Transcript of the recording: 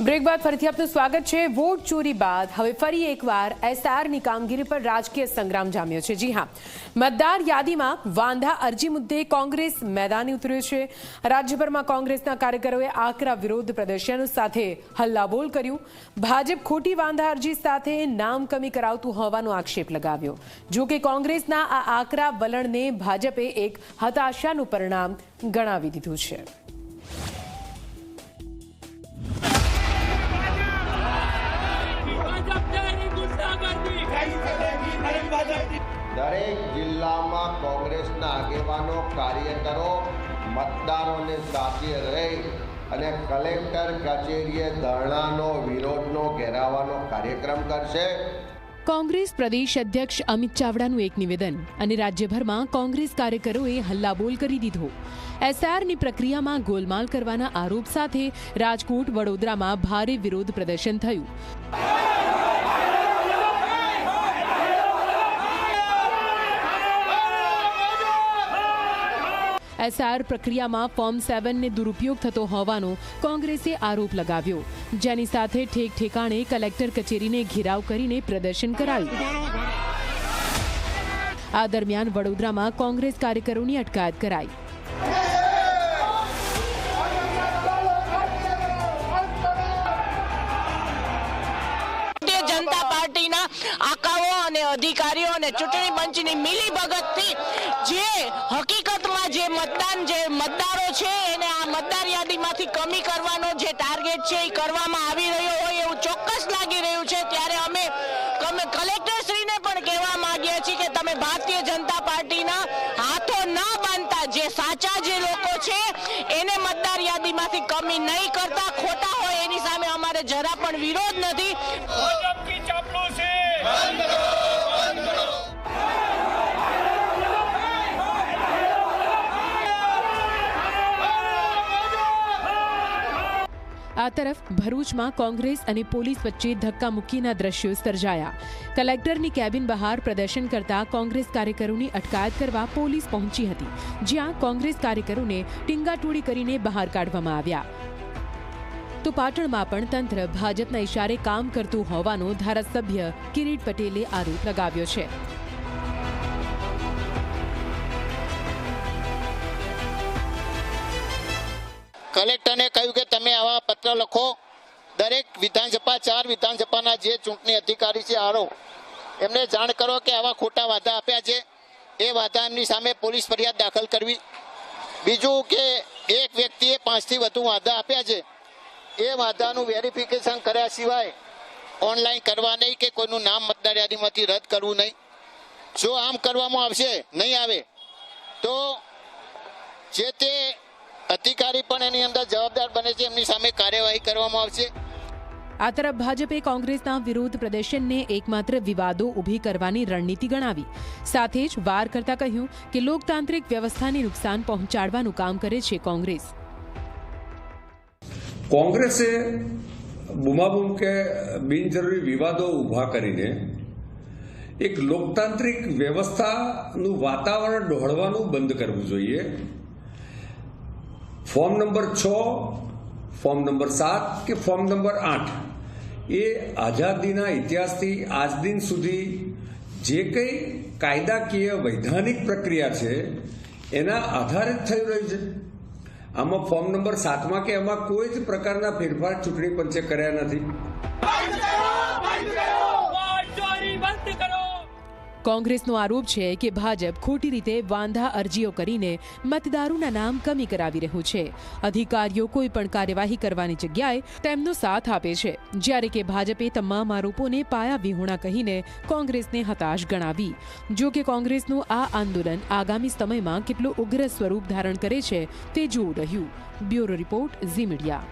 Break બાદ ફરીથી આપનું સ્વાગત છે. વોટ ચોરી બાદ હવે ફરી એકવાર એસઆરની કામગીરી પર રાજકીય સંગ્રામ જામ્યો છે. જી હા. મતદાર યાદીમાં વાંધા અરજી મુદ્દે કોંગ્રેસ મેદાને ઉતર્યો છે. રાજ્યભરમાં કોંગ્રેસના કાર્યકરોએ આકરા વિરોધ પ્રદર્શન સાથે હલ્લાબોલ કર્યું. ભાજપ ખોટી વાંધા અરજી સાથે નામ કમી કરાવતું હોવાનો આક્ષેપ લગાવ્યો. જો કે કોંગ્રેસના આ આકરા વલણને ભાજપે એક હતાશાનું પરિણામ ગણાવી દીધું છે. દરેક જિલ્લામાં કોંગ્રેસના આગેવાનો, કાર્યકરો, મતદારોને સાથે રહી અને કલેક્ટર કચેરીએ ધરણાનો, વિરોધનો, ઘેરાવાનો કાર્યક્રમ કરશે. કોંગ્રેસ પ્રદેશ અધ્યક્ષ અમિત ચાવડાનું એક નિવેદન અને રાજ્યભરમાં કોંગ્રેસ કાર્યકરોએ હલ્લાબોલ કરી દીધો. એસઆરની પ્રક્રિયામાં ગોલમાલ કરવાના આરોપ સાથે રાજકોટ વડોદરામાં ભારે વિરોધ પ્રદર્શન થયું. એસઆર પ્રક્રિયામાં ફોર્મ સેવનને દુરુપયોગ થતો હોવાનો કોંગ્રેસે આરોપ લગાવ્યો. જેની સાથે ઠેક ઠેકાણે કલેક્ટર કચેરીને ઘેરાવ કરીને પ્રદર્શન કરાયું. આ દરમિયાન વડોદરામાં કોંગ્રેસ કાર્યકરોની અટકાયત કરાઈ. અને ચૂંટણી પંચની મિલી ભગતથી જે હકીકતમાં જે મતદાન, જે મતદારો છે, એને આ મતદાર યાદીમાંથી કમી કરવાનો જે ટાર્ગેટ છે એ કરવામાં આવી રહ્યો હોય એવું ચોક્કસ લાગી રહ્યું છે. ત્યારે અમે અમે કલેક્ટરશ્રીને પણ કહેવા માંગીએ છીએ કે તમે ભારતીય જનતા પાર્ટીના હાથો ના બાંધતા, જે સાચા જે લોકો છે, એને મતદાર યાદીમાંથી કમી નહીં કરતા. ખોટા હોય એની સામે અમારે જરા પણ વિરોધ નથી. આ તરફ ભરૂચમાં કોંગ્રેસ અને પોલીસ વચ્ચે ધક્કામુક્કીના દ્રશ્યો સર્જાયા. કલેક્ટરની કેબિન બહાર પ્રદર્શન કરતા કોંગ્રેસ કાર્યકરોની અટકાયત કરવા પોલીસ પહોંચી હતી, જ્યાં કોંગ્રેસ કાર્યકરોને ટીંગાટોળી કરીને બહાર કાઢવામાં આવ્યા. તો પાટણમાં પણ તંત્ર ભાજપના ઇશારે કામ કરતું હોવાનો ધારાસભ્ય કિરીટ પટેલે આરોપ લગાવ્યો છે. કલેક્ટરને કહ્યું કે તમે આવા પત્ર લખો. દરેક વિધાનસભા, ચાર વિધાનસભાના જે ચૂંટણી અધિકારી છે આરો એમને જાણ કરો કે આવા ખોટા વાદા આપ્યા છે. એ વાદા એમની સામે પોલીસ ફરિયાદ દાખલ કરવી. બીજું કે એક વ્યક્તિએ પાંચથી વધુ વાદા આપ્યા છે. એ વાદાનું વેરિફિકેશન કર્યા સિવાય ઓનલાઈન કરવા નહીં કે કોઈનું નામ મતદાર યાદીમાંથી રદ કરવું નહીં. જો આમ કરવામાં આવશે, નહીં આવે, તો જે તે અધિકારી પણ એની અંદર જવાબદાર બને છે એમની સામે કાર્યવાહી કરવામાં આવશે. આ તરફ ભાજપે કોંગ્રેસના વિરોધ પ્રદર્શનને એકમાત્ર વિવાદો ઊભી કરવાની રણનીતિ ગણાવી. સાથે જ વાર કરતા કહ્યું કે લોકતાંત્રિક વ્યવસ્થાને નુકસાન પહોંચાડવાનું કામ કરે છે કોંગ્રેસ. કોંગ્રેસે બુમાબુમ કે બિનજરૂરી વિવાદો ઊભા કરીને એક લોકતાંત્રિક વ્યવસ્થાનું વાતાવરણ ડહોળવાનું બંધ કરવું જોઈએ. ફોર્મ નંબર છ, ફોર્મ નંબર સાત કે ફોર્મ નંબર આઠ? એ આઝાદીના ઇતિહાસથી આજ દિન સુધી જે કંઈ કાયદાકીય વૈધાનિક પ્રક્રિયા છે, એના આધારે જ થઈ રહ્યું છે. આમાં ફોર્મ નંબર સાતમાં કે એમાં કોઈ જ પ્રકારના ફેરફાર ચૂંટણી પંચે કર્યા નથી. કોંગ્રેસનો આરોપ છે કે ભાજપ ખોટી રીતે વાંધા અરજીઓ કરીને મતદારોના નામ કમી કરાવી રહ્યું છે. અધિકારીઓ કોઈ પણ કાર્યવાહી કરવાની જગ્યાએ તેમનો સાથ આપે છે. જ્યારે કે ભાજપે તમામ આરોપોને પાયા વિહોણા કહીને કોંગ્રેસને હતાશ ગણાવી. જો કે કોંગ્રેસનું આ આંદોલન આગામી સમયમાં કેટલું ઉગ્ર સ્વરૂપ ધારણ કરે છે તે જોવું રહ્યું. Bureau report Zee media.